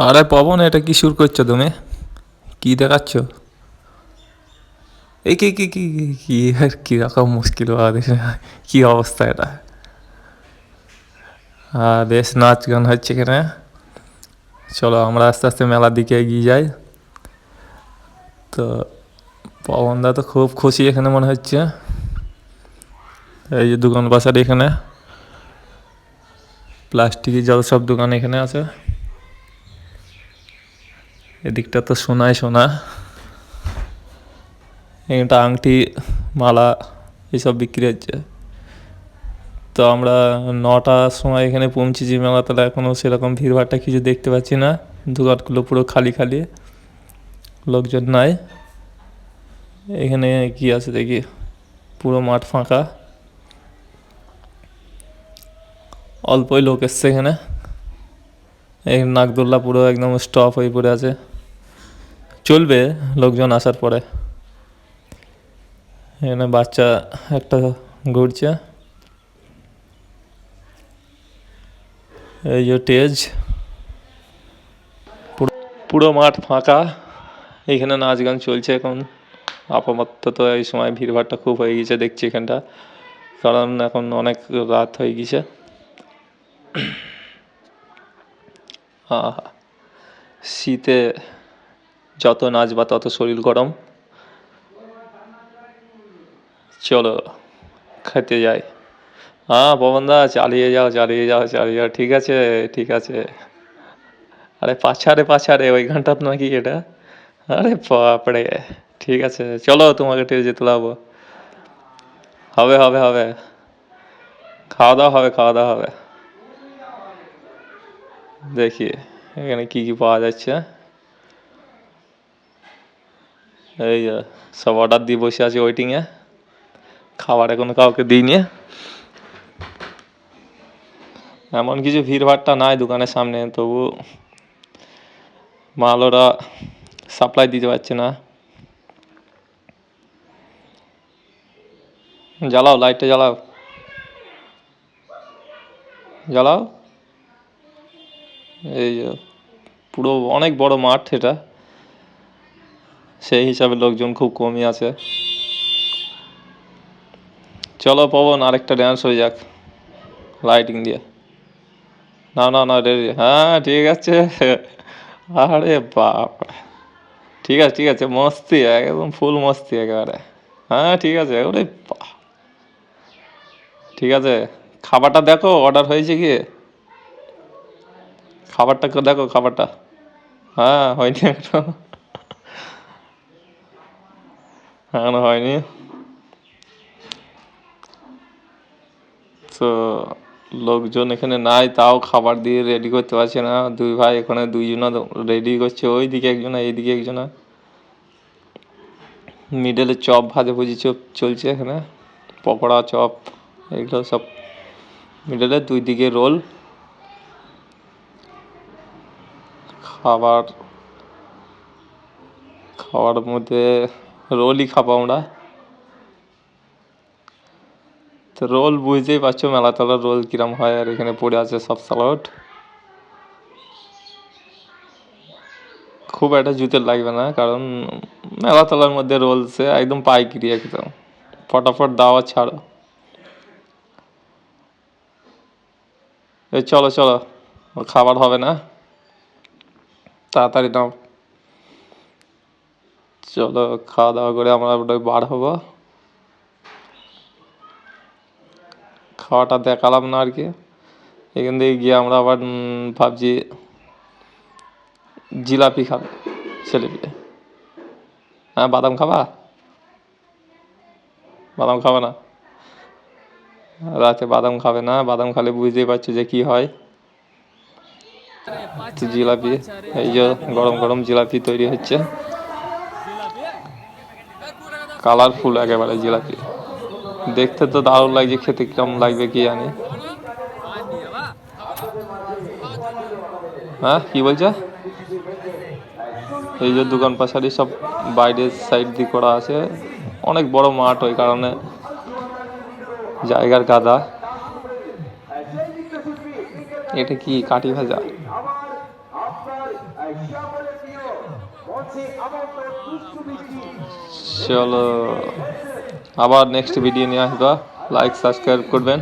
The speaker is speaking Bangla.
আরে পবন, এটা কি শুরু করছ তুমি? কি দেখাচ্ছ? এই কি কি কি, কি- কি, আর কি রকম মুশকিল বাংলাদেশে? কি অবস্থা এটা? আর বেশ নাচ গান হচ্ছে এখানে। চলো আমরা আস্তে আস্তে মেলার দিকে এগিয়ে যাই। তো পবনদা তো খুব খুশি এখানে মনে হচ্ছে। এই যে দোকান বাসার এখানে। প্লাস্টিকের যত সব দোকান এখানে আছে। এদিকটা তো সোনাই সোনা। এখানটা আংটি, মালা এসব বিক্রি হচ্ছে। তো আমরা নটার সময় এখানে পৌঁছেছি মেলাতলা এখনও সেরকম ভিড়ভাড়টা কিছু দেখতে পাচ্ছি না। দোকানগুলো পুরো খালি খালি, লোকজন নাই। এখানে কি আছে দেখি, পুরো মাঠ ফাঁকা। অল্পই লোক এসছে এখানে। এই নাগদোল্লা পুরো একদম স্টপ হয়ে পড়ে আছে। চলবে লোকজন আসার পরে। এখানে বাচ্চা একটা ঘুরছে। এই যে টেজ পুরো- মাঠ ফাঁকা। এখানে নাচ গান চলছে এখন। আপাতত এই সময় ভিড়ভাড়টা খুব হয়ে গেছে দেখছি এখানটা। কারণ এখন অনেক রাত হয়ে গেছে শীতে যত নাচবা তত শরীর গরম। চলো, খেতে যাই। হ্যাঁ পবনদা চালিয়ে যাও চালিয়ে যাও চালিয়ে যাও। ঠিক আছে ঠিক আছে। আরে পাছারে পাছারে ওইখানটা নাকি এটা? আরে বাপরে, ঠিক আছে। চলো, তোমাকে টেজে তোলাবো হবে হবে হবে। খাওয়া দাওয়া হবে, খাওয়া দাওয়া হবে। দেখি, এখানে কি কি পাওয়া যাচ্ছে। এই সব অর্ডার দিয়ে বসে আছি ওয়েটিংয়ে খাবার এখনও কাউকে দিইনি। এমন কিছু ভিড়ভাড়টা নাই দোকানের সামনে, তবু মাল ওরা সাপ্লাই দিতে পারছে না। জ্বালাও লাইটটা জ্বালাও। জ্বালাও। এই পুরো অনেক বড় মাঠ এটা। সেই হিসাবে লোকজন খুব কমই আছে। চলো পবন, আরেকটা ড্যান্স হয়ে যাক। লাইটিং দিয়ে। না না না রেডি হ্যাঁ ঠিক আছে। আরে বাপ। ঠিক আছে ঠিক আছে, মস্তি, একদম ফুল মস্তি একেবারে। হ্যাঁ ঠিক আছে, ওরে। ঠিক আছে, খাবারটা দেখো অর্ডার হয়েছে কি? খাবারটা দেখো, খাবারটা। হ্যাঁ হয়নি এখনও। এখনও হয়নি। তো লোকজন এখানে নাই, তাও খাবার দিয়ে রেডি করতে পারছে না। দুই ভাই এখানে দুইজনা রেডি করছে, ওইদিকে একজনা, এইদিকে একজনা। মিডলে চপ, ভাজা ভুজি চপ চলছে এখানে। পকোড়া, চপ, এগুলো সব মিডলে দুই দিকে রোল খাবার খাওয়ার মধ্যে রোলই খাব আমরা তো রোল বুঝতেই পারছ মেলাতলার রোল কিরম হয় আর এখানে পড়ে আছে সব স্যালাড খুব একটা জুতের লাগবে না কারণ মেলাতলার মধ্যে রোলসে একদম পাইকারি একদম ফটাফট দাওয়া ছাড়ো চলো চলো খাবার হবে না তাড়াতাড়ি নাও চলো, খাওয়া দাওয়া করে আমরা ওটা বার হব। খাওয়াটা দেখালাম না আর কি। এখান থেকে গিয়ে আমরা আবার ভাবছি জিলাপি খাবে, ছেলে ছেলেপিলে হ্যাঁ বাদাম খাবা? বাদাম খাবে না? রাতে বাদাম খাবে না, বাদাম খালে বুঝতেই পারছ যে কি হয়। জিলাপি, এই যে গরম গরম জিলাপি তৈরি হচ্ছে। কালারফুল একেবারে জিলাপি। দেখতে তো দারুণ লাগছে, খেতে কিরম লাগবে কি জানি। হ্যাঁ কি বলছে? এই যে দোকান পাশারি সব বাইরের সাইড দিয়ে করা আছে। অনেক বড় মাঠ ওই কারণে জায়গার গাদা। এটা কি কাঠি ভাজা? চলো আবার নেক্সট ভিডিও নিয়ে আসবা। লাইক সাবস্ক্রাইব করবেন।